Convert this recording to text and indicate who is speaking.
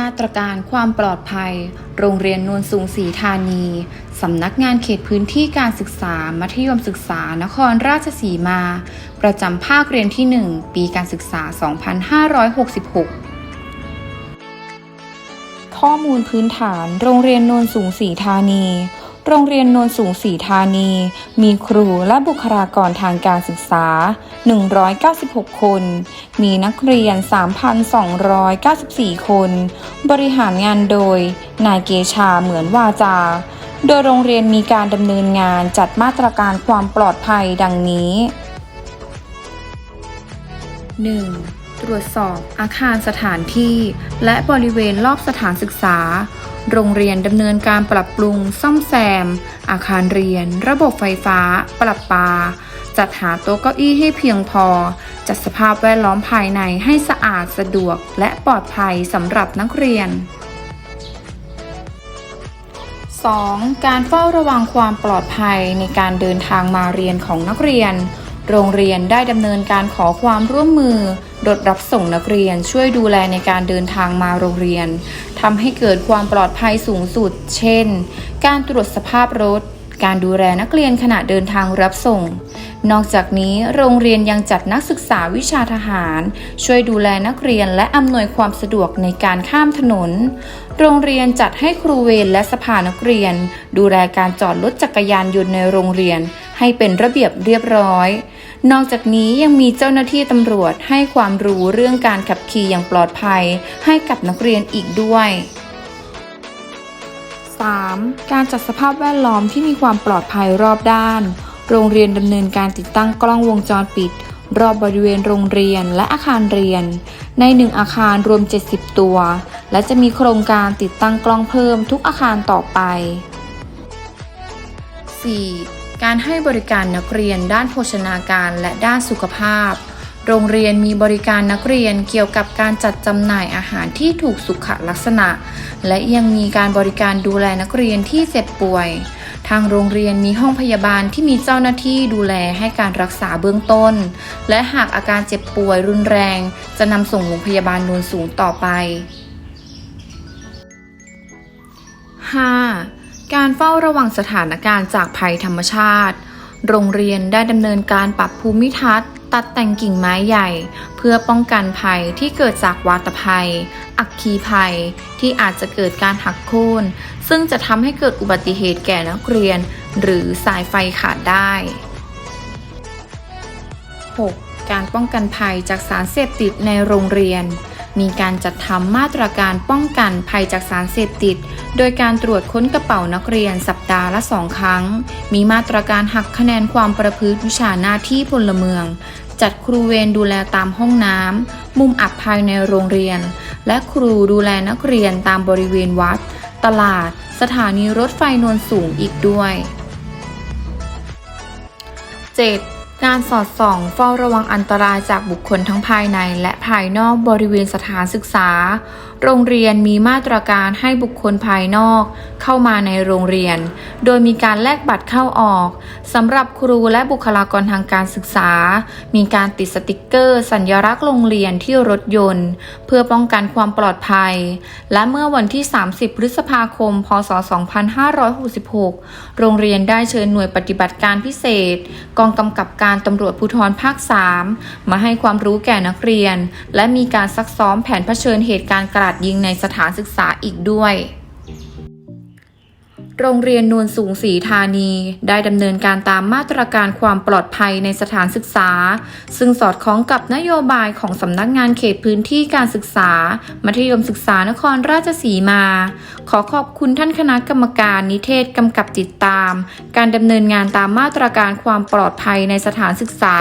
Speaker 1: มาตรการความปลอดภัย โรงเรียนนวลสูงศรีธานี สำนักงานเขตพื้นที่การศึกษา มัธยมศึกษานครราชสีมา ประจำภาคเรียนที่ 1 ปีการศึกษา 2566 ข้อมูลพื้นฐาน โรงเรียนนวลสูงศรีธานี โรงเรียนนวลสูงศรีธานี มีครูและบุคลากรทางการศึกษา 196 คน มีนักเรียน 3,294 คน บริหารงานโดย นายเกชาเหมือนวาจา โดยโรงเรียนมีการดำเนินงานจัดมาตรการความปลอดภัยดังนี้ 1. ตรวจสอบอาคารสถานที่ และบริเวณรอบสถานศึกษา โรงเรียนดำเนินการปรับปรุง ซ่อมแซม อาคารเรียน ระบบไฟฟ้า ปรับปา จัดหาโต๊ะเก้าอี้ให้เพียงพอ จัดสภาพแวดล้อมภายในให้สะอาดสะดวก และปลอดภัยสำหรับนักเรียน 2. การเฝ้าระวังความปลอดภัยในการเดินทางมาเรียนของนักเรียน โรงเรียนได้ดำเนินการขอความร่วมมือรถรับส่งนักเรียนช่วยดูแลในการเดินทางมาโรงเรียนทำให้เกิดความปลอดภัยสูงสุด เช่น การตรวจสภาพรถ การดูแลนักเรียนขณะเดินทางรับส่ง นอกจากนี้โรงเรียนยังจัดนักศึกษาวิชาทหาร ช่วยดูแลนักเรียนและอำนวยความสะดวกในการข้ามถนน โรงเรียนจัดให้ครูเวรและสภานักเรียน ดูแลการจอดรถจักรยานยนต์ในโรงเรียน ให้เป็นระเบียบเรียบร้อย นอกจากนี้ยังมีเจ้าหน้าที่ตำรวจให้ความรู้เรื่องการขับขี่อย่างปลอดภัย ให้กับนักเรียนอีกด้วย 3. การจัดสภาพแวดล้อมที่มีความปลอดภัยรอบด้าน โรงเรียนดำเนินการติดตั้งกล้องวงจรปิด รอบบริเวณโรงเรียนและอาคารเรียน ในหนึ่งอาคารรวม 70 ตัว และจะมีโครงการติดตั้งกล้องเพิ่มทุกอาคารต่อไป 4. การให้บริการนักเรียนด้านโภชนาการและด้านสุขภาพ โรงเรียนมีบริการนักเรียนเกี่ยวกับการจัดจำหน่ายอาหารที่ถูกสุขลักษณะ และยังมีการบริการดูแลนักเรียนที่เจ็บป่วย ทางโรงเรียนมีห้องพยาบาลที่มีเจ้าหน้าที่ดูแลให้การรักษาเบื้องต้น และหากอาการเจ็บป่วยรุนแรง จะนำส่งโรงพยาบาลโนนสูงต่อไป การเฝ้าระวังสถานการณ์จากภัยธรรมชาติ โรงเรียนได้ดำเนินการปรับภูมิทัศน์ ตัดแต่งกิ่งไม้ใหญ่ เพื่อป้องกันภัยที่เกิดจากวาตภัย อัคคีภัย ที่อาจจะเกิดการหักโค่น ซึ่งจะทำให้เกิดอุบัติเหตุแก่นักเรียน หรือสายไฟขาดได้ 6. การป้องกันภัยจากสารเสพติดในโรงเรียน มีการจัดทำมาตรการป้องกันภัยจากสารเสพติด โดยการตรวจค้นกระเป๋านักเรียนสัปดาห์ละสองครั้ง มีมาตรการหักคะแนนความประพฤติวิชาหน้าที่พลเมือง จัดครูเวรดูแลตามห้องน้ำมุมอับภายในโรงเรียน และครูดูแลนักเรียนตามบริเวณวัด ตลาด สถานีรถไฟนวลสูงอีกด้วย 7. การสอดส่องเฝ้าระวังอันตรายจากบุคคลทั้งภายใน และภายนอกบริเวณสถานศึกษา โรงเรียนมีมาตรการให้บุคคลภายนอก เข้ามาในโรงเรียน โดยมีการแลกบัตรเข้าออกสำหรับครูและบุคลากรทางการศึกษา มีการติดสติกเกอร์ สัญลักษณ์โรงเรียนที่รถยนต์ เพื่อป้องกันความปลอดภัย และเมื่อวันที่ 30 พฤษภาคม พศ 2566 โรงเรียนได้เชิญหน่วยปฏิบัติการพิเศษ กองกำกับการการตำรวจภูธรภาค 3 มาให้ความรู้แก่นักเรียน และมีการซักซ้อมแผนเผชิญเหตุการณ์กราดยิงในสถานศึกษาอีกด้วย โรงเรียนนวลสูงศรีธานี ได้ดำเนินการตามมาตรการความปลอดภัยในสถานศึกษา ซึ่งสอดคล้องกับนโยบายของสำนักงานเขตพื้นที่การศึกษา มัธยมศึกษานครราชสีมา ขอขอบคุณท่านคณะกรรมการนิเทศกำกับติดตาม การดำเนินงานตามมาตรการความปลอดภัยในสถานศึกษา